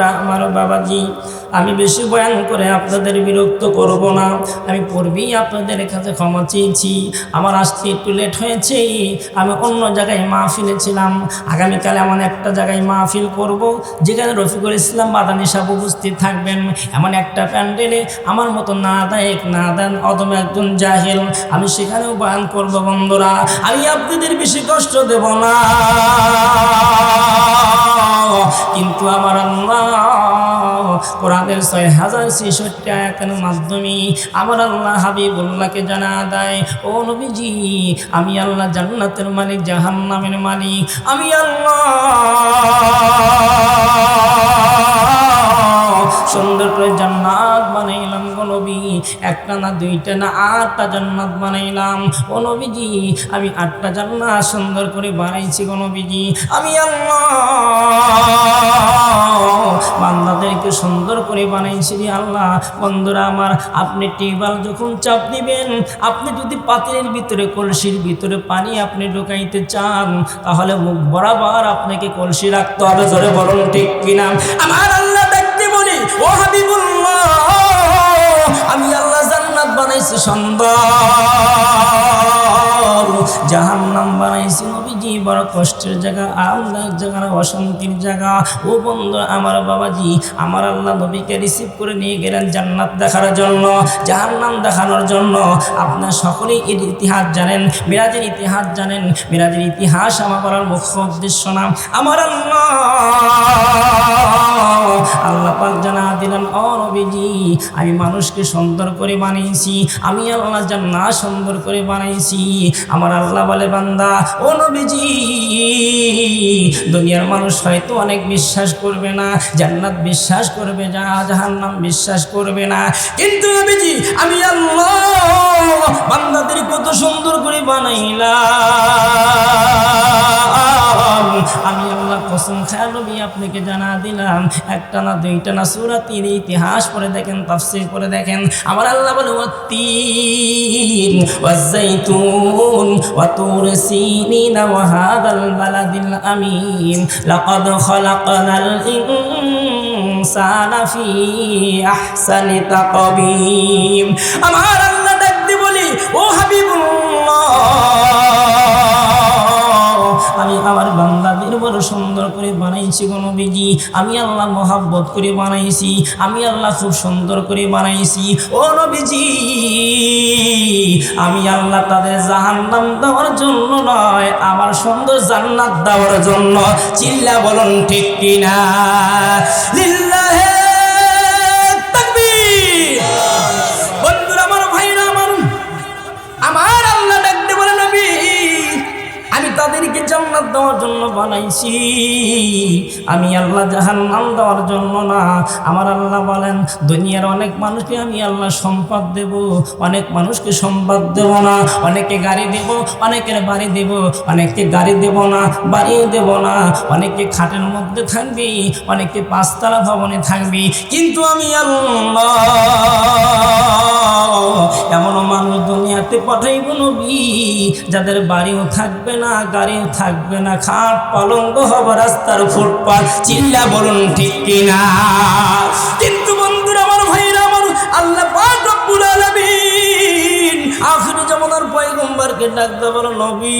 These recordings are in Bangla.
বন্ধুরা আমার বাবাজি, আমি বেশি বয়ান করে আপনাদের বিরক্ত করব না। আমি পূর্বেই আপনাদের কাছে ক্ষমা চেয়েছি। আমার আসতে একটু লেট হয়েছে। আমি অন্য জায়গায় মাহফিলে ছিলাম। আগামীকাল এমন একটা জায়গায় মাহফিল করব, যেখানে রফিকুল ইসলাম বাদানি সাহেব উপস্থিত থাকবেন। এমন একটা প্যান্ডেলে আমার মতো না দায়ক না দেন অদম একজন জাহেল, আমি সেখানেও বয়ান করব বন্ধুরা। আমি আপনাদের বেশি কষ্ট দেব না। কিন্তু আমার আল্লাহ কোরআনের ছয় হাজার ছেষট্টি আয়াতের মাধ্যমে আমার আল্লাহ হাবিবুল্লাহকে জানা দেয়, ও নবীজি, আমি আল্লাহ জান্নাতের মালিক, জাহান্নামের মালিক, আমি আল্লাহ সুন্দর করে জান্নাত বানাইলাম। নবী, একটা না দুইটা না আটটা জান্নাত বানাইলাম। ও নবীজি, আমি আটটা জান্নাত সুন্দর করে বানাইছি গো নবীজি। আমি আল্লাহ বান্দাদেরকে সুন্দর করে বানাইছি রে আল্লাহ। বন্ধুরা আমার, আপনি টিউবওয়েল যখন চাপ দিবেন, আপনি যদি পাতিলের ভিতরে, কলসির ভিতরে পানি আপনি ঢুকাইতে চান, তাহলে মুখ বরাবর আপনাকে কলসি রাখতে হবে। ধরে বলুন ঠিক কিনা? আমার আল্লাহ দেখতে বলি, ও হাবিবুল্লাহ। আমি আল্লাহ জান্নাত বানাইছি সুন্দর জাহান্নাম বানাইছি নবীজি, বড় কষ্টের জায়গা আল্লাহ জায়গা অশান্তির জায়গা। ও বন্ধু, আমার বাবাজি, আমার আল্লাহ নবীকে রিসিভ করে নিয়ে গেলেন জান্নাত দেখার জন্য, জাহান্নাম দেখানোর জন্য। আপনার সকলেই এর ইতিহাস জানেন, মিরাজের ইতিহাস জানেন, মিরাজের ইতিহাস আমার বলার মুখ্য উদ্দেশ্য না। আমার আল্লাহ আল্লাহ পাক জানা দিলেন, ও নবীজি, আমি মানুষকে সুন্দর করে বানিয়েছি আমি আল্লাহ জান্নাত সুন্দর করে বানাইছি, আমার আল্লাহ বলে, বান্দা, ও নবীজি, দুনিয়ার মানুষ হয়তো অনেক বিশ্বাস করবে না, জান্নাত বিশ্বাস করবে যা জাহান্নাম বিশ্বাস করবে না। কিন্তু নবীজি, আমি আল্লাহ বান্দাদের কত সুন্দর করে বানাইলাম। আমি আল্লাহ কসম খায় আপনাকে জানা দিলাম। একটা না দুইটা না সুরা তিন ইতিহাস পড়ে দেখেন, তাফসির করে দেখেন। আমার আল্লাহ বলে ওয়াত্তিন ওয়াজাইতুন ওয়াতুর সিনিন, ওয়া হাদাল বালাদিল আমিন। লাকাদ খালাকনাল ইনসানা ফি আহসানি তাকবীম। আমার আল্লাহ ডাকতে বলি, ও হাবিবুল্লাহ আমি আমার বান্দাদের বড় সুন্দর করে বানাইছি গো নবীজি। আমি আল্লাহ মহাব্বত করে বানাইছি। আমি আল্লাহ খুব সুন্দর করে বানাইছি। ও নবীজি, আমি আল্লাহ তাদের জাহান্নাম দেওয়ার জন্য নয়, আমার সুন্দর জান্নাত দেওয়ার জন্য। চিল্লা বলুন ঠিক কিনা? বানাইছি। আমি আল্লাহ জাহান্নাম দেওয়ার জন্য না। আমার আল্লাহ বলেন, দুনিয়ার অনেক মানুষকে আমি আল্লাহ সম্পদ দেব, অনেক মানুষকে সম্পদ দেব না। অনেকে গাড়ি দেব, অনেকের বাড়ি দেব, অনেককে গাড়ি দেব না বাড়িও দেব না। অনেকে খাটের মধ্যে থাকবি অনেকে পাঁচতলা ভবনে থাকবি। কিন্তু আমি আল্লাহ এমন মানুষ দুনিয়াতে পাঠাইব নবী, যাদের বাড়িও থাকবে না, গাড়িও থাকবে না, খাট পালঙ্গ হব রাস্তার ফুটপাত। চিল্লা বলুন, ঠিক কিনা? কিন্তু বন্ধুরা, আমার ভাইরা, আমার আল্লাহ পাক রব্বুল আলামিন, আখিরি জামানার পয়গম্বরকে ডাক বলো নবী।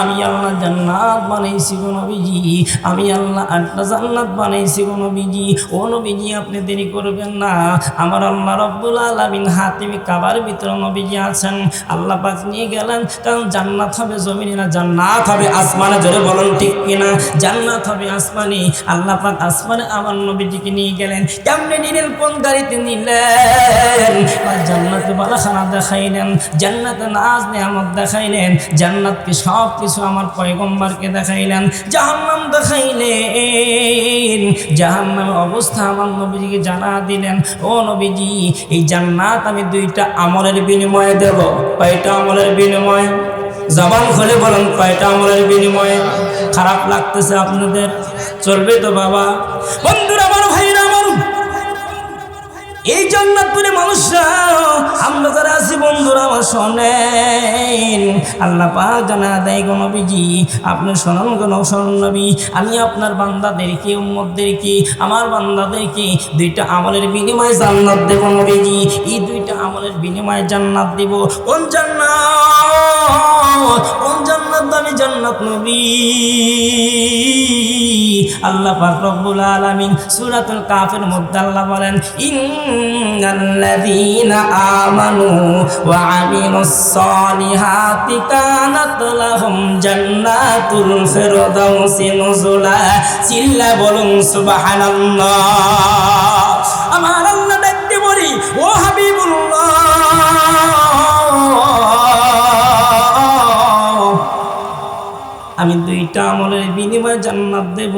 আমি আল্লাহ জান্নাত বানাইছি গো নবীজি। আমি আল্লাহ আটটা জান্নাত বানাইছি গো নবীজি। ও নবীজি, আপনি দেরি করবেন না। আমার আল্লাহ রব্বুল আলামিন হাতিমি কাবার ভিতরে নবীজি আছেন। আল্লাহ পাক নিয়ে গেলেন, কারণ জান্নাত হবে জমিনে না, জান্নাত হবে আসমানে। জোরে বলুন ঠিক কিনা? জান্নাত হবে আসমানে। আল্লাহ পাক আসমানে আমার নবীজিকে নিয়ে গেলেন। কেমনে নিলেন? কোন গাড়িতে নিলেন? আর জান্নাতে বালাখানা দেখাইলেন। জান্নাতে নাজ নেয়ামত দেখাইলেন। জান্নাতকে সব কিছু আমার পয়গম্বরকে দেখাইলেন, জাহান্নাম দেখাইলেন। জাহান্নামের অবস্থা আমার নবীজিকে জানা দিলেন, ও নবীজি, এই জান্নাত আমি দুইটা আমলের বিনিময়ে দেব। কয়টা আমলের বিনিময়ে? জবান খুলে বলেন, কয়টা আমলের বিনিময়ে? খারাপ লাগতেছে আপনাদের? চলবে তো বাবা? বন্ধুরা, আমার আমার এই জান্নাতপুরে মানুষরা, আমরা যারা আছি বন্ধুরা, আমার শোনেন। আল্লাহ পাক জানা দেয় গো নবীজি, আপনি শোনান গো শোনান নবী। আমি আপনার বান্দাদেরকে, উম্মতদেরকে, আমার বান্দাদেরকে দুইটা আমলের বিনিময়ে জান্নাত দেব নবীজি। এই দুইটা আমলের বিনিময়ে জান্নাত দেব। কোন জান্নাত? কোন জান্নাত? আমি জান্নাত নবী। আল্লাহ পাক রব্বুল আলামিন সূরাতুল কাফের মধ্যে আল্লাহ বলেন, ইন্নাল্লাযীনা আমানু ওয়া আমিলুস সালিহাতি কানাত লাহুম জান্নাতুল ফিরদাউসি নুজুলা। চিল্লা বলুন, সুবহানাল্লাহ। আমার আল্লাহ ডাকতে বলি, ও আমি দুইটা আমলের বিনিময়ে জান্নাত দেব।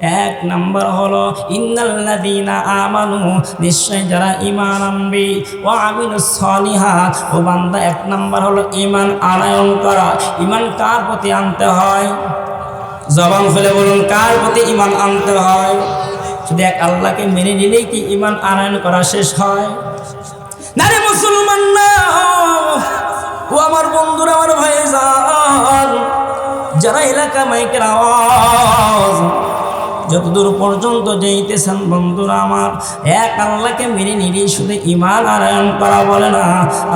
এক নাম্বার হলো, ইন্নাল্লাযীনা আমানু নিশ্চয় যারা ঈমান আনবে। ও আমিলুস সলিহাত ও বান্দা। এক নাম্বার হলো, ঈমান আনয়ন করা ঈমান কার প্রতি আনতে হয়? জবান ফেলে বলুন, কার প্রতি ঈমান আনতে হয়? শুধু এক আল্লাহকে মেনে নিলেই কি ঈমান আনয়ন করা শেষ হয়? না রে মুসলমান না। ও আমার বন্ধুরা, আমার ভাইজান। যারা এলাকা মাইকের আওয়াজ যতদূর পর্যন্ত যেতেছেন বন্ধুরা আমার, এক আল্লাহকে মেনে নিলে শুধু ইমান আরায়ণ করা বলে না।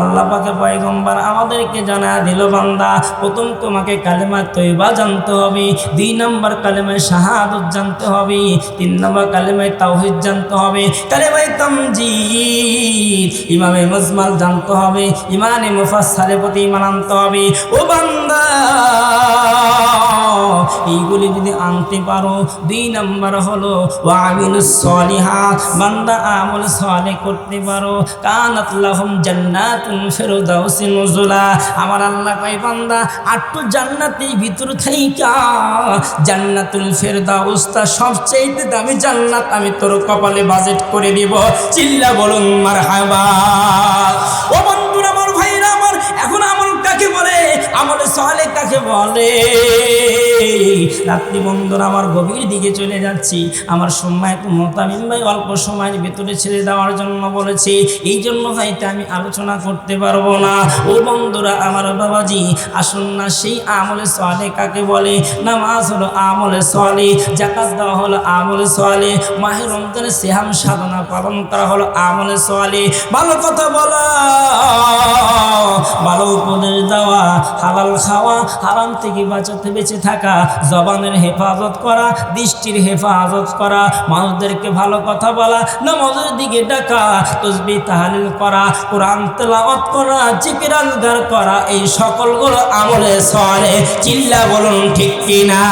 আল্লাহ পাকে পয়গম্বর আমাদেরকে জানা দিল, বান্দা, প্রথম তোমাকে কালেমা তৈবা জানতে হবে, দুই নম্বর কালেমায় শাহাদত জানতে হবে, তিন নম্বর কালেমায় তাওহিদ জানতে হবে, কালেমায় তামজিদ, ইমামে মজমাল জানতে হবে ইমানে মুফাসসারের প্রতি ইমান আনতে হবে। ও বান্দা! এইগুলি যদি আনতে পারো, দুই নাম্বার হলো ওয়ামিনুস সলিহাত, বান্দা আমল সলে করতে পারো। কানাত লাহুম জান্নাতুন ফিরদাউসি নুজুলা। আমার আল্লাহ কয়, বান্দা, আটটু জান্নাতের ভিতর থাইকা। জান্নাতুল ফেরদাউস তা সবচেয়ে দামি জান্নাত আমি তোর কপালে বাজেট করে দিব। চিল্লা বলুন, মারহাবা। ও বন্ধুরা, আমার ভাইরা, আমার, এখন আমল কাকে বলে আমলে সলে কাকে বলে, রাত্রি বন্ধুরা আমার গভীর দিকে চলে যাচ্ছি। আমার সময় তো মোতামিম ভাই অল্প সময়ের ভেতরে ছেড়ে দেওয়ার জন্য বলেছি। এই জন্য হয়তো আমি আলোচনা করতে পারব না। ও বন্ধুরা, আমার বাবাজি, আসুন না সেই আমলে সলে কাকে বলে? নামাজ হলো আমলে সলে জাকাত দেওয়া হলো আমলে সলে মাহের রমজানে সেহাম সাধনা পালন করা হলো আমলে সলে ভালো কথা বলা, ভালো উপদেশ দেওয়া হালাল খাওয়া, হারাম থেকে বাঁচাতে বেঁচে থাকা, জবানের হেফাজত করা, দৃষ্টির হেফাজত করা, মানুষদেরকে ভালো কথা বলা, নামাজের দিকে ডাকা, তসবি তাহালিল করা, কোরআন তেলাওয়াত করা, জিকির আজগার করা, এই সকলগুলো আমলে সরে। চিল্লা বলুন ঠিক কিনা?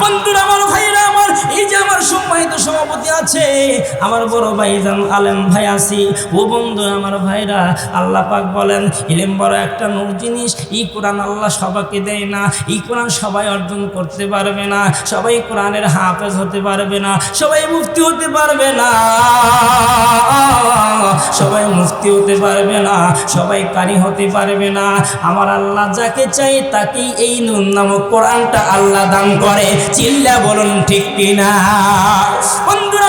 বন্ধুরা সম্মানিত সভাপতি আছে। আমার বড় ভাইজান আলেম ভাই আছি। ও বন্ধু, আমার ভাইরা, আল্লাহ পাক বলেন, ইলেম বড় একটা নূর জিনিস ই কোরআন আল্লাহ সবাইকে দেয় না। ই কোরআন সবাই অর্জন করতে পারবে না। সবাই কোরআনের হাফেজ হতে পারবে না। সবাই মুক্তি হতে পারবে না। সবাই মুফতি হতে পারবে না, সবাই কারি হতে পারবে না। আমার আল্লাহ যাকে চাই তাকেই এই নুন নামক কোরআনটা আল্লাহ দান করে। চিল্লা বলুন ঠিক কিনা? বন্ধুরা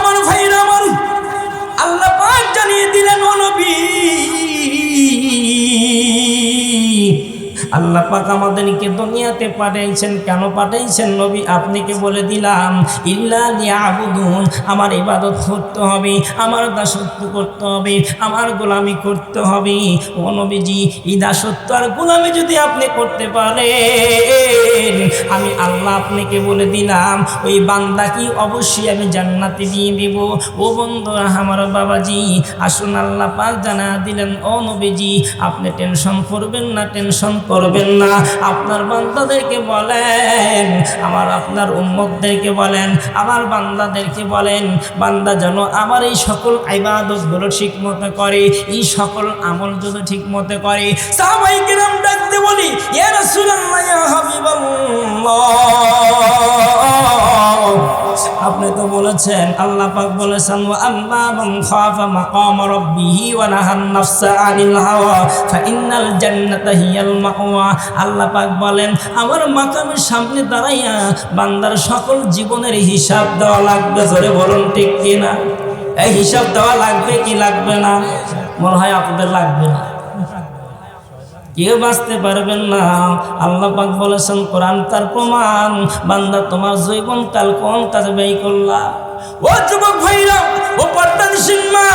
আল্লাহ পাক আমাদেরকে দুনিয়াতে পাঠাইছেন। কেন পাঠাইছেন নবী? আপনাকে বলে দিলাম, ইল্লা লিয়াবুদুন আমার ইবাদত করতে হবে, আমার দাসত্ব করতে হবে, আমার গোলামি করতে হবে। ও নবীজি, এই দাসত্ব আর গোলামি যদি আপনি করতে পারেন, আমি আল্লাহ আপনাকে বলে দিলাম, ওই বান্দা কি অবশ্যই আমি জান্নাতে দিয়ে দিব। ও বন্ধুরা আমার বাবাজি, আসুন আল্লাহ পাক জানা দিলেন, ও নবীজি, আপনি টেনশন করবেন না, টেনশন করবেন না, আপনার বান্দাদেরকে বলেন, আমার আপনার উম্মতদেরকে বলেন, আমার বান্দাদেরকে বলেন, বান্দা যেন আমার এই সকল ইবাদতগুলো ঠিক মতো করে, এই সকল আমল যদি ঠিক মতো করে। সাহাবাইকে নাম ডাকতে বলি রাসূলুল্লাহ, ইয়া হাবিবাল্লাহ। আপনি তো বলেছেন, আল্লাহ পাক বলেছেন আম্মা মান খাফা মাকাম রাব্বিহি ওয়া নাহান নাফসা আনিল হাওয়া, ফা ইন্নাল জান্নাতা হিয়াল মাওয়া। আল্লাহ পাক বলেন, আমার মাকামের সামনে দাঁড়াইয়া বান্দার সকল জীবনের হিসাব দেওয়া লাগবে। জোরে বলুন, ঠিক কিনা? এই হিসাব দেওয়া লাগবে কি লাগবে না? মনে হয় আপনাদের লাগবে না। কেউ বাঁচতে পারবেন না। আল্লাহ পাক বলেছেন, কোরআন তার প্রমাণ। বান্দা তোমার জৈবন কাল কোন কাজে ব্যয় করলা? ও যুবক ভাইরা, ও পর্দা মা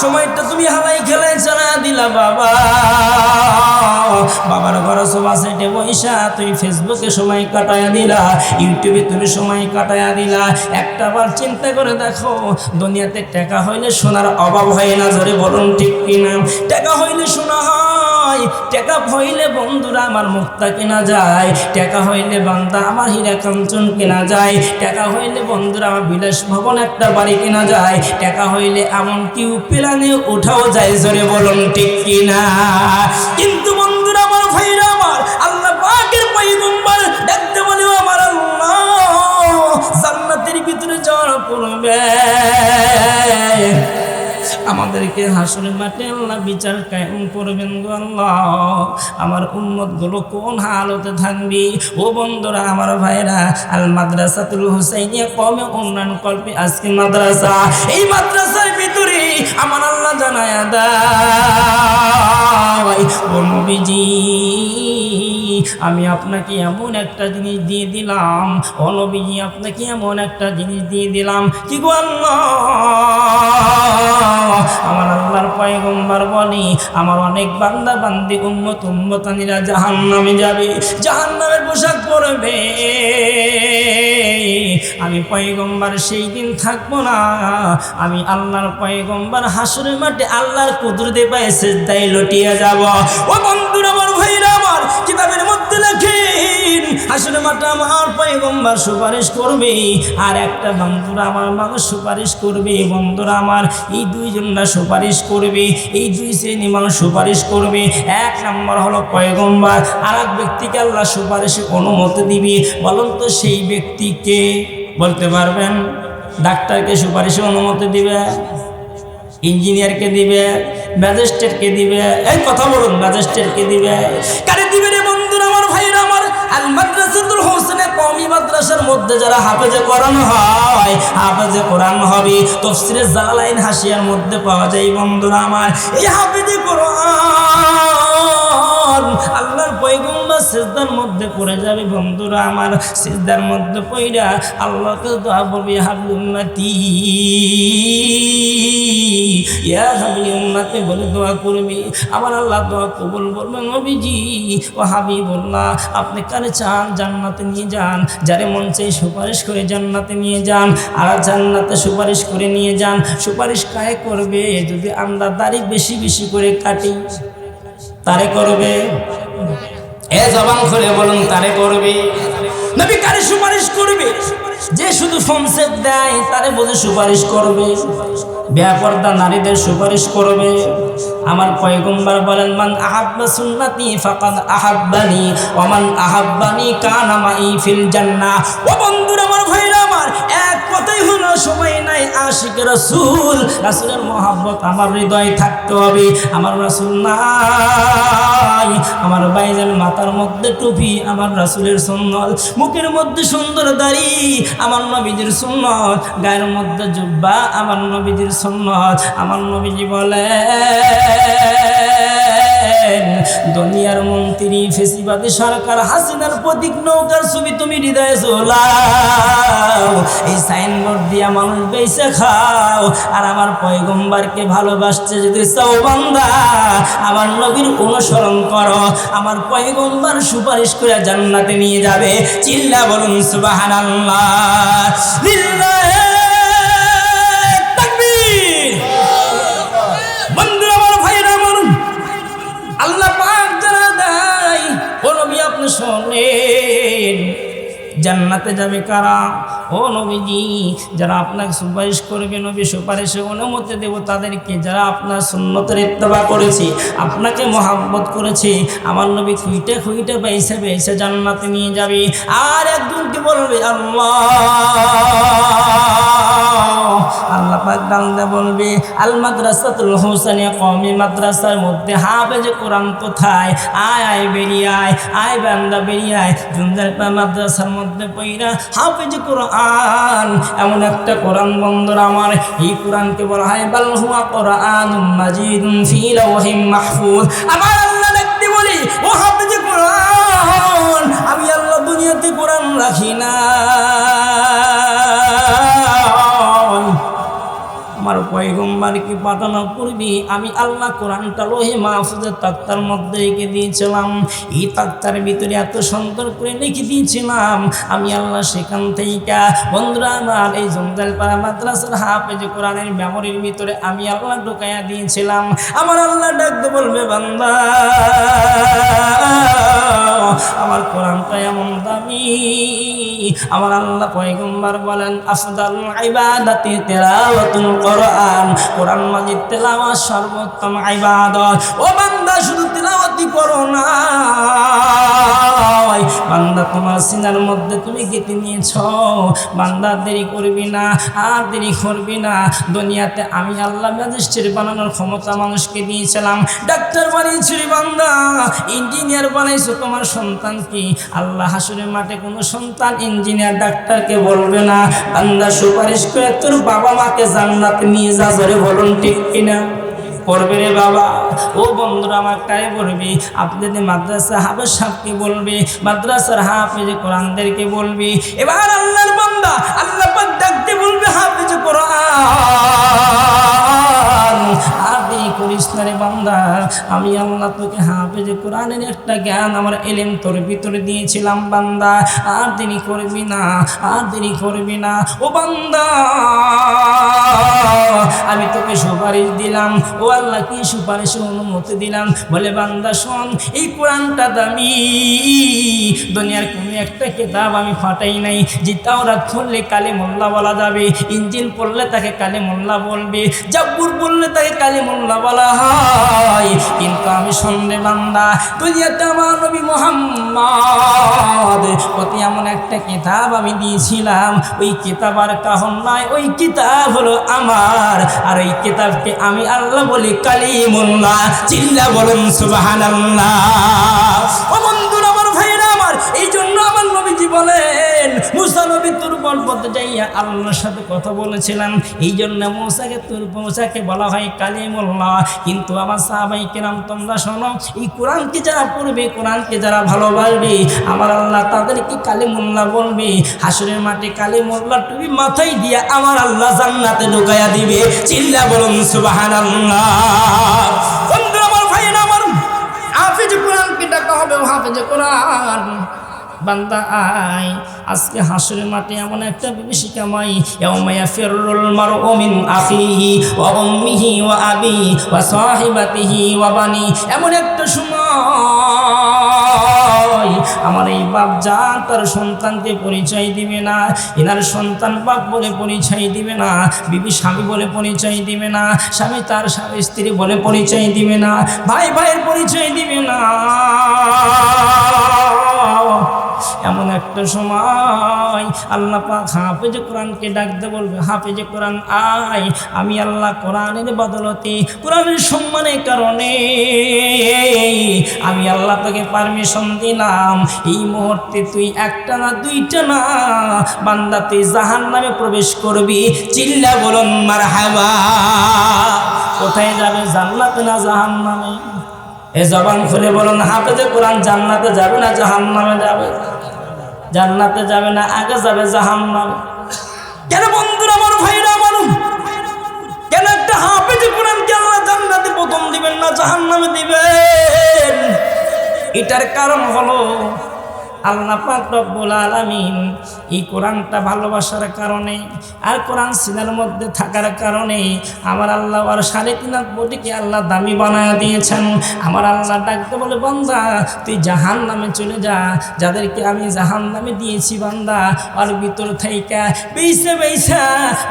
সময়টা তুমি হালাই খেলাই চালা দিলা বাবা। বাবার ঘর সবা সেটে বৈশা, তুমি ফেসবুকে সময় কাটায়া দিলা, ইউটিউবে তুমি সময় কাটায়া দিলা। একটা বার চিন্তা করে দেখো, দুনিয়াতে টাকা হইলে সোনার অভাব হয় না, জোরে বলুন ঠিক কিনা? টাকা হইলে সোনা হয় টাকা হইলে বন্ধুরা আমার মুক্তা কেনা যায়। টাকা হইলে বান্দা আমার হীরা কাঞ্চন কেনা যায়। টাকা হইলে বন্ধুরা আমার বিলাস ভবন একটা বাড়ি কেনা যায়। টাকা হইলে এমন কি প্লানে ওঠাও যায়, জোরে বলুন ঠিক কিনা? কিন্তু বন্ধুরা আমার ভাইরা আমার, আল্লাহ পাকের পয়গম্বর, দেখতে বলে আমার আল্লাহ, জান্নাতের ভিতরে যাওয়ার পূর্বে আমাদেরকে হাসনের মাঠে আল্লাহ বিচার কায়েম করবেন গো আল্লাহ। আমার উন্মতগুলো কোন হালতে থাকবি? ও বন্ধুরা, আমার ভাইরা আল মাদ্রাসাতুল হুসাইনিয়া কমে উন্নয়ন কল্পে আজকে মাদ্রাসা। এই মাদ্রাসার ভিতরে আমার আল্লাহ জানায় দাই ও নবীজি। আমি আপনাকে এমন একটা জিনিস দিয়ে দিলাম। ও নবীজি, আপনাকে এমন একটা জিনিস দিয়ে দিলাম। কি আমার আল্লাহর পয়গম্বর বলি, আমার অনেক বান্দা বান্দি, উম্মত উম্মতানিরা জাহান নামে যাবে জাহান নামের পোশাক পরবে। আমি পয়গম্বর সেই দিন থাকব না। আমি আল্লাহর পয়গম্বর হাসুরের মাঠে আল্লাহর কুদরতে পায়ে সেজদাই লটিয়ে যাব। ও বন্ধুরা আমার ভাইরা আমার কিতাবের মধ্যে লেখেন হাসুরের মাঠে আমার পয়গম্বর সুপারিশ করবে, আর একটা বন্ধুরা আমার মানুষ সুপারিশ করবে, বন্ধুরা আমার এই দুইজনরা সুপারিশ করবে, এই দুই শ্রেণি মানুষ সুপারিশ করবে। এক নম্বর হলো পয়গম্বর আর এক ব্যক্তিকে আল্লাহ সুপারিশে অনুমতি দিবে। বলুন তো সেই ব্যক্তিকে বলতে পারবেন? ডাক্তারকে সুপারিশে অনুমতি দিবে? ইঞ্জিনিয়ারকে দিবে? ম্যাজিস্ট্রেটকে দিবে? এই কথা বলুন, ম্যাজিস্ট্রেটকে দিবে? আল মাদ্রাসাতুল হোসেনে কওমি মাদ্রাসার মধ্যে যারা হাফেজে কোরআন হয়, হাফেজে কোরআন হবে, তফসিরে জালালাইন হাসিয়ার মধ্যে পাওয়া যায়। বন্ধুরা আমার, এই হাফেজে কোরআন আল্লাহর পয়গম্বর সিজদার মধ্যে পড়ে যাবে বন্ধুরা আমার, সিজদার মধ্যে পড়া আল্লাহকে দোয়া বলবে হাবলি উম্মতি। ইয়া হাবলি উম্মতি বলে দোয়া করবে, আমার আল্লাহ দোয়া কবুল বলবে নবীজি। ও হাবিবুল্লাহ, আপনি কারে চান? জান্নাতে নিয়ে যান, যারে মন চাই সুপারিশ করে জান্নাতে নিয়ে যান, আর জান্নাতে সুপারিশ করে নিয়ে যান, সুপারিশ কায়ে করবে? যদি আমরা দাড়ি বেশি বেশি করে কাটি। তারে করবে? এ জবান খুলে বলুন, তারে করবে? নবী কারে সুপারিশ করবে? যে শুধু ফোনসেট দেয়, তারে বোঝে সুপারিশ করবে। ব্যাপারদা নারীদের সুপারিশ করবে। আমার পয়গম্বর বলেন, মান আহাব্বা সুন্নাতি ফাকাদ আহাব্বানি ওমান আহাব্বানি কানা মাই ফিল জান্নাহ। ও বন্ধুরা কথাই হলো, সময় নাই, আশিক রাসূল। রাসূলের মহব্বত আমার হৃদয়ে থাকতে হবে। আমার রাসূল নাই। আমার বাইজান মাথার মধ্যে টুপি, আমার রাসুলের সুন্নত। মুখের মধ্যে সুন্দর দাড়ি, আমার নবীজির সুন্নত। গায়ের মধ্যে জুব্বা, আমার নবীজির সুন্নত। আমার নবীজি বলে দুনিয়ার মন্ত্রী, ফেসিবাদী সরকার, হাসিনার প্রতীক নৌকার ছবি তুমি হৃদয়ে চলাও এই সাইনবোর্ড দিয়া মানুষ বেঁচে খাও। আর আমার পয়গম্বারকে ভালোবাসতে যদি চাও বান্দা, আমার নবীর অনুসরণ করো। আমার পয়গম্বার সুপারিশ করে জান্নাতে নিয়ে যাবে। চিল্লা বলুন, সুবহানাল্লাহ। লিল্লাহি জান্নাতে যাবে কারা? ও নবীজি, যারা আপনাকে সুপারিশ করবে, নবী সুপারিশে অনুমতি দেব তাদেরকে। যারা আপনার সুন্নতের ইত্তবা করেছে, আপনাকে মহাব্বত করেছে, আমার নবী খুঁটে খুঁটে বাইসে বাইসে জান্নাতে নিয়ে যাবে। আর একজনকে বলবে? আল্লাহ! আল্লাহ পাক বান্দা বলবে আল মাদ্রাসাতুল হোসেনিয়া কওমি মাদ্রাসার মধ্যে হাফেজ কোরআন কোথায়? আয় আয়, বেরিয়ে আয় আয় বান্দা, বেরিয়ে আয়। জুমদার মাদ্রাসার মধ্যে পইরা হাফেজ কোরআন, এমন একটা কোরআন বন্দর আমার। এই কোরআনকে বলা হয়, বাল হুয়া কোরআন মাজিদুন ফি লাওহিম মাহফুজ। আমার পাঠানোর পূর্বে আমি আল্লাহ কোরআনটা লোহে মাহফুজের তাক্তার মধ্যে রেখে দিয়েছিলাম। এই তাক্তার ভিতরে এত সুন্দর করে লিখে দিয়েছিলাম। আমি আল্লাহ সেখান থেকে, বন্ধুরা আমার, এই জমদালপাড়া মাদ্রাসার হাফেজ কোরআনের মেমোরির ভিতরে আমি আল্লাহ ঢুকাইয়া দিয়েছিলাম। আমার আল্লাহ ডাকতে বলবে, বান্দা, আমার কোরআনটা এমন দামি। আমার আল্লাহ পয়গম্বর বলেন, আফদাল ইবাদাতি তেলাওয়াতুল কোরআন। কোরআন মাজিদ তেলাওয়াত সর্বোত্তম ইবাদত। ও বান্দা, শুধু তেলাওয়াতই করো না। বান্দা, তোমার সিনার মধ্যে তুমি গেতে নিয়েছ। বান্দা, দেরি করবি না, আর দেরি করবি না। দুনিয়াতে আমি আল্লাহ ম্যাজিস্ট্রেট বানানোর ক্ষমতা মানুষকে দিয়েছিলাম। ডাক্তার বানিয়েছি রে বান্দা, ইঞ্জিনিয়ার বানাইছো, তোমার সন্তান কি? আল্লাহ হাসুরের মাঠে কোনো সন্তান ইঞ্জিনিয়ার ডাক্তারকে বলবে না। বান্দা সুপারিশ করে তোর বাবা মাকে জান্নাতে নিয়ে যা ধরে বলুন ঠিক কিনা? করবে রে বাবা। ও বন্ধুরা, আমার তাই বলবি, আপনি যদি মাদ্রাসা হাফেজ সাহেবকে বলবি, মাদ্রাসার হাফেজ কোরআনদেরকে বলবি, এবার আল্লাহর বান্দা, আল্লাহ ডাকতে বলবে হাফেজ কোরআন। রে বান্দা, আমি আল্লাহ তোকে হাফেজ কোরআনের একটা জ্ঞান আমার এলেম তোর ভিতরে দিয়েছিলাম বান্দা। আর দেরি করবি না, আর দেরি করবি না, ও বান্দা। আমি তোকে সুপারিশ দিলাম, ও আল্লাহ কি সুপারিশ অনুমতি দিলাম? বলে, বান্দা, শোন, এই কোরআনটা দামি। দুনিয়ার কোনো একটা কেতাব আমি ফাটাই নাই, যে তাওরাত খুললে কালে মোল্লা বলা যাবে ইঞ্জিন পড়লে তাকে কালে মোল্লা বলবে, জাব্বুর বললে তাকে কালে মোল্লা বলা হয়। কিন্তু আমি বান্দা আমার নবী মোহাম্মদ। প্রতি এমন একটা কিতাব আমি দিয়েছিলাম, ওই কিতাব আর কাহন নয় ওই কিতাব হলো আমার। আর এই কিতাবকে আমি আল্লাহ বলি কালিমুল্লাহ। চিল্লা বলেন সুবহানাল্লাহ। ও বন্ধুরা নবীজি বলেন, মুসা নবী তোর পথে যাইয়া আল্লাহর সাথে কথা বলেছিলাম এই জন্য মৌসাকে তোর মৌসাকে বলা হয় কালিমুল্লাহ। কিন্তু আমার সাহাবাই কেরাম, তোমরা শোনো, এই কোরআনকে যারা পড়বে, কোরআনকে যারা ভালোবাসবে, আমার আল্লাহ তাদেরকে কালিমুল্লাহ বলবে। হাসুরের মাঠে কালিমুল্লাহ টুপি মাথায় দিয়ে আমার আল্লাহ জান্নাতে ঢুকাইয়া দিবে। চিল্লা বলুন, সুবহানাল্লাহ। বন্ধু আমার ভাইয়েরা, আমার হাফেজ কোরআনকে ডাকা হবে হাফেজ কোরআন। বান্দা আয়। আজকে হাসুরের মাঠে এমন একটা বিভীষিকাময় ইয়াউমায়া ফিররুল মারউ মিন আখিহি ওয়া উম্মিহি ওয়া আবি ওয়া সাহিবাতিহি ওয়া বানি। এমন একটা সময় আমার এই বাপ যা তার সন্তানকে পরিচয় দিবে না। এনার সন্তান বাপ বলে পরিচয় দিবে না। বিবি স্বামী বলে পরিচয় দিবে না। স্বামী তার স্বামী স্ত্রী বলে পরিচয় দিবে না। ভাই ভাইয়ের পরিচয় দিবে না। এমন একটা সময় আল্লাহ পাক হাফেজ কোরআনকে ডাকতে বলবে, হাফেজ কোরআন আয়, আমি আল্লাহ কোরআনের বদলতে কোরআনের সম্মানের কারণে আমি আল্লাহ তোকে পারমিশন দিলাম। এই মুহূর্তে তুই একটা না, দুইটা না, বান্দা তুই জাহান নামে প্রবেশ করবি। চিল্লা বলুন মার কোথায় যাবে জান্নাত না জাহান নামে এ জবান খুলে বলুন, হাফেজে কোরআন জান্নাতে যাবে না জাহান নামে যাবে? জান্নাতে যাবে না, আগে যাবে জাহান নামে কেন বন্ধুরা, আমার ভাইরা, বলুন? কেন একটা হাফেজে কোরআন কে আল্লাহ জান্নাতে প্রথম দিবেন না জাহান নামে দিবেন? এটার কারণ হলো আল্লাহ পাক রব্বুল আলামিন এই কোরআনটা ভালোবাসার কারণে আর কোরআন সিনার মধ্যে থাকার কারণে আমার আল্লাহ আর সাড়ে তিন বটিকে আল্লাহ দামি বানায় দিয়েছেন। আমার আল্লাহ ডাকতে বলে, বান্দা, তুই জাহান নামে চলে যা। যাদেরকে আমি জাহান নামে দিয়েছি, বান্দা, আর ভিতর থাইকা বেইসা বেইসা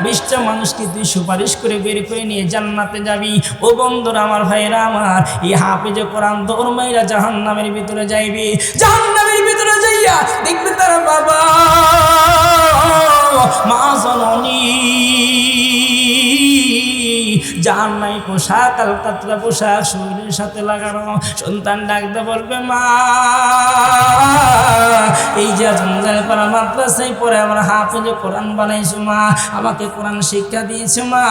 বিশটা মানুষকে তুই সুপারিশ করে বের করে নিয়ে জান্নাতে যাবি। ও বন্ধুরা আমার ভাইরা আমার, এই হাফেজে কোরআন দৌড় মাইরা জাহান নামের ভিতরে যাইবি। জাহান নামের ভিতরে যাইয়া দেখবে তারা বাবা মা জননী। যার নাই পোশাক আলকাতরা পোশাক, শরীরের সাথে লাগানো, সন্তান ডাকতে বলবে, মা এই যে জঞ্জাল পাড়া মাদ্রাসায় পরে আমার হাফেজে কোরআন বানাইছো মা, আমাকে কোরআন শিক্ষা দিয়েছে মা,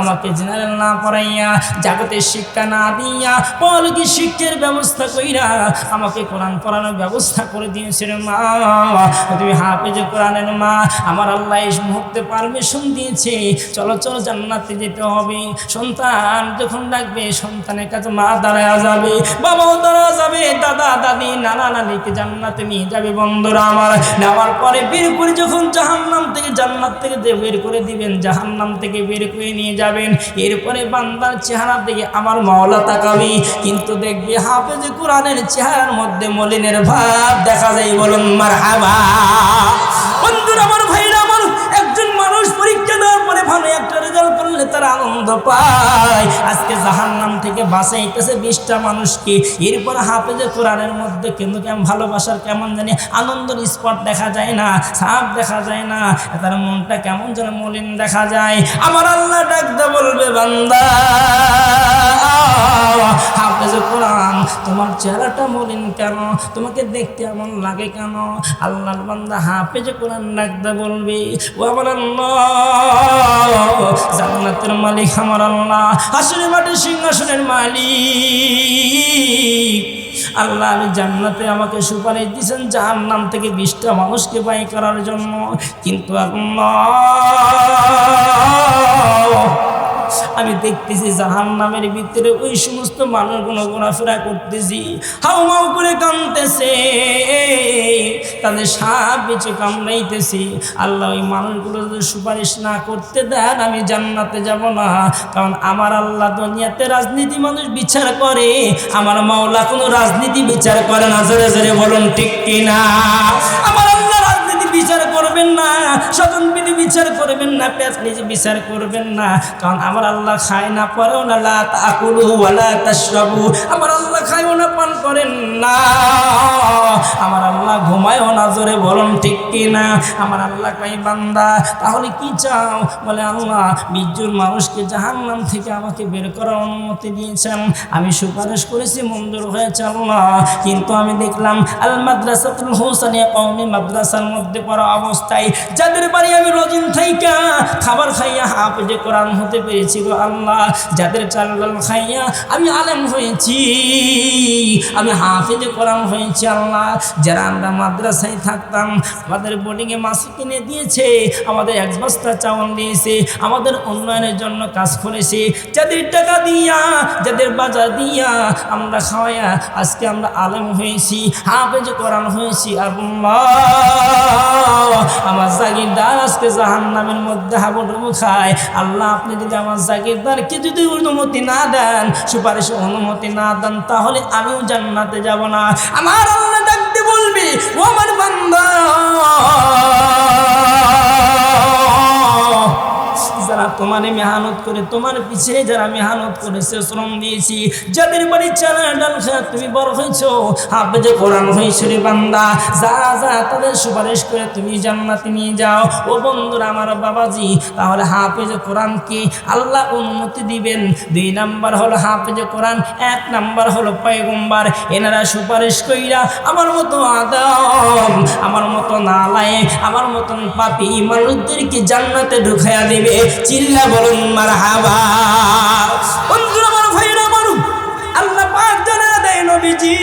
আমাকে জেনারেল না পড়াইয়া জাগতের শিক্ষা না দিয়া পলকি শিক্ষার ব্যবস্থা কইরা আমাকে কোরআন পড়ানোর ব্যবস্থা করে দিয়েছে রে মা। তুমি হাফেজে কোরআনের মা, আমার আল্লাহ এই মুহূর্তে পারমিশন দিয়েছে, চলো চলো জান্নাতে যেতে হবে। সন্তান যখন ডাকবে, সন্তানের কাছে মা দাঁড়ায় যাবে, বাবাও দাঁড়া যাবে, দাদা, দাদি, নানা, নানিকে জান্নাতে নিয়ে যাবে বন্ধুরা আমার, নেওয়ার পরে বের করে যখন জাহান্নাম থেকে জান্নাত থেকে বের করে দিবেন, জাহান্নাম থেকে বের করে নিয়ে যাবেন, এরপরে বান্দার চেহারা দিকে আমার মাওলা তাকাবি। কিন্তু দেখবে হাফেজ কোরআনের চেহারার মধ্যে মলিনের ভাব দেখা যায়, বলুন মার হাবা আনন্দ পায়। আজকে জাহান্নাম থেকে বাঁচাইতেছে বিশটা মানুষকে এরপর হাফেজে কোরআনের মধ্যে কিন্তু কেমন ভালোবাসার কেমন জানি আনন্দের স্পট দেখা যায় না সাপ দেখা যায় না, তার মনটা কেমন যেন মলিন দেখা যায়। আমার আল্লাহ ডাকতে বলবে, বান্দা, হাফেজে কোরআন, তোমার চেহারাটা মলিন কেন? তোমাকে দেখতে এমন লাগে কেন? আল্লাহর বান্দা হাফেজে কোরআন ডাকতে বলবে, ও আমার জান্নাতের মালিক আমার আল্লাহ আসলে মাঠে সিংহাসনের মালিক। আল্লাহ আমি জান্নাতে আমাকে সুপারিশ দিয়েছেন জাহান নাম থেকে বিশটা মানুষকে বাই করার জন্য। কিন্তু আল্লাহ আমি দেখতেছি জাহান নামের ভিতরে ওই সমস্ত মানুষগুলো ঘোরাফেরা করতেছি, হাউমাউ করে কামতেছে তাদের সাপ বেঁচে কামড়াইতেছি। আল্লাহ ওই মানুষগুলো যদি সুপারিশ না করতে দেন, আমি জান্নাতে যাব না। কারণ আমার আল্লাহ দুনিয়াতে রাজনীতি মানুষ বিচার করে, আমার মাওলা কোনো রাজনীতি বিচার করে না। জোরে জোরে বলুন, ঠিক কিনা? আমার করবেন না স্বতন বিধি বিচার করবেন না পেঁচ নিজে বিচার করবেন না। কারণ আমার আল্লাহ খায় না, পরেও না, লা আমার আল্লাহ খায়ও না, পান করেন না। আমার আল্লাহ ঘুমায়ও না, জোরে বলুন ঠিক কি না আমার আল্লাহ কাই বান্দা, তাহলে কি চাও? বলে, আল্লাহ বিজ্জুর মানুষকে জাহান্নাম থেকে আমাকে বের করার অনুমতি দিয়েছেন। আমি সুপারিশ করেছি, মঞ্জুর হয়েছে আল্লাহ। কিন্তু আমি দেখলাম আল মাদ্রাসাতুল হোসানিয়া কওমি মাদ্রাসার মধ্যে পড়া অবস্থায় যাদের বাড়ি আমি রজিন থাইকা, খাবার খাইয়া হাফেজে কোরআন হতে পেরেছি গো আল্লাহ। যাদের চাল ডাল খাইয়া আমি আলেম হয়েছি, আমি হাফেজে কোরআন হয়েছি আল্লাহ। যারা আমরা মাদ্রাসায় থাকতাম, আমাদের বোর্ডিংয়ে মাসে কিনে দিয়েছে, আমাদের এক বস্তা চাউল দিয়েছে, আমাদের উন্নয়নের জন্য কাজ করেছে। যাদের টাকা দিয়া, যাদের বাজার দিয়া আমরা খাওয়াইয়া আজকে আমরা আলেম হয়েছি, হাফেজ কোরআন হয়েছি আল্লাহ। আমার জাগিরদার আজকে জাহান নামের মধ্যে হাবুডুবু খায় আল্লাহ, আপনি যদি আমার জাগিরদারকে যদি অনুমতি না দেন, সুপারিশ অনুমতি না দেন, তাহলে আমিও জান্নাতে যাব না। আমার আল্লাহ ডাকতে বলবি, ও আমার বান্দা! যারা তোমার মেহানত করে, তোমার পিছিয়ে যারা মেহানত করেছে, শ্রম দিয়েছি, যাদের বাড়ি চালা খা তুমি বড় হয়েছো। হাফেজে কোরআন হয়েছে বান্দা, যা যা তাদের সুপারিশ করে তুমি জান্নাতে নিয়ে যাও। ও বন্ধুরা, আমার বাবাজি, তাহলে হাফেজে কোরআনকে আল্লাহ অনুমতি দিবেন? দুই নাম্বার হলো হাফেজে কোরআন, এক নাম্বার হলো পয়গম্বার। এনারা সুপারিশ কইরা আমার মতো আদম, আমার মতো নালায়, আমার মতন পাপি মানুষদেরকে জান্নাতে ঢুকাইয়া দেবে। চিল্লা বলুন মার হাবা বন্ধুরা আল্লাহ পাক জানা দেয় নবীজি।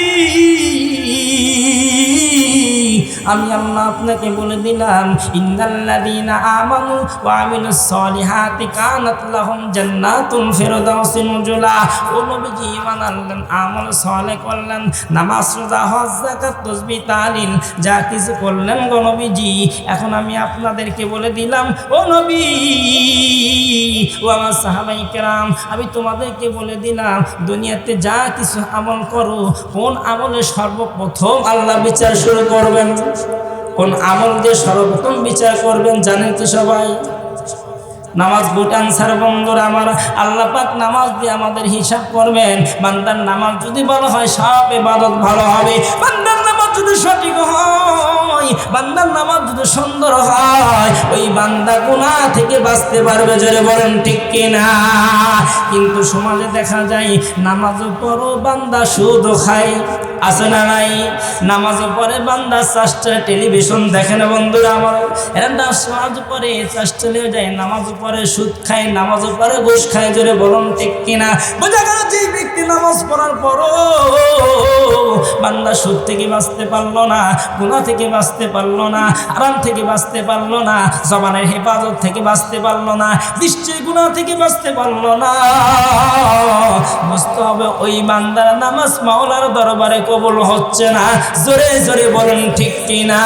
আমি আল্লাহ আপনাকে বলে দিলাম, ইন্নাল্লাযীনা আমানু ওয়া আমিলুস সলিহাতি কানাত লাহুম জান্নাতুল নুজুলা। ও ঈমান আনলেন, আমল সালেহ করলেন, নামাজ রোজা, হজ, যাকাত তাহলিল যা কিছু করলেন গো এখন আমি আপনাদেরকে বলে দিলাম, ও নবী, ও আমার সাহাবাই কেরাম, আমি তোমাদেরকে বলে দিলাম, দুনিয়াতে যা কিছু আমল করো, কোন আমলে সর্বপ্রথম আল্লাহ বিচার শুরু করবেন? কোন আমল দিয়ে সর্বপ্রথম বিচার করবেন জানেন তো সবাই? নামাজ বুট আনসার বন্ধুরা আমার আল্লাহ পাক নামাজ দিয়ে আমাদের হিসাব করবেন। বান্দার নামাজ যদি ভালো হয়, সব এবাদত ভালো হবে। বান্দার নামাজ যদি সঠিক হয়, বান্দার নামাজ যদি সুন্দর হয়, ওই বান্দা গুণা থেকে বাঁচতে পারবে জোরে বলেন ঠিক কিনা? কিন্তু সমাজে দেখা যায় নামাজ পড়ো, বান্দা সুদ খায়। আছে না নাই? নামাজ পড়ে, বান্দা চাষটা টেলিভিশন দেখে না বন্ধুরা আমার। এরা নামাজ পড়ে, চাষ চলে যায়, নামাজ পড়ে, সুদ খায়, নামাজ পড়ে, ঘুষ খায়, জোরে বলুন ঠিক কিনা? বোঝা গেল যে ব্যক্তি নামাজ পড়ার পরও বান্দা সুদ থেকে বাঁচতে পারল না, গুণা থেকে বাঁচতে পারল না, আরাম থেকে বাঁচতে পারল না, জবানের হেফাজত থেকে বাঁচতে পারল না, নিশ্চয়ই গুণা থেকে বাঁচতে পারল না। বুঝতে হবে ওই বান্দার নামাজ মাওলার দরবারে কবুল হচ্ছে না। জোরে জোরে বলুন ঠিক কিনা?